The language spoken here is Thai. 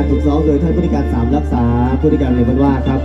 การฝึกซ้อมโดยท่านผู้ในการสามรักษาผู้ในการเรียนบันว่าครับ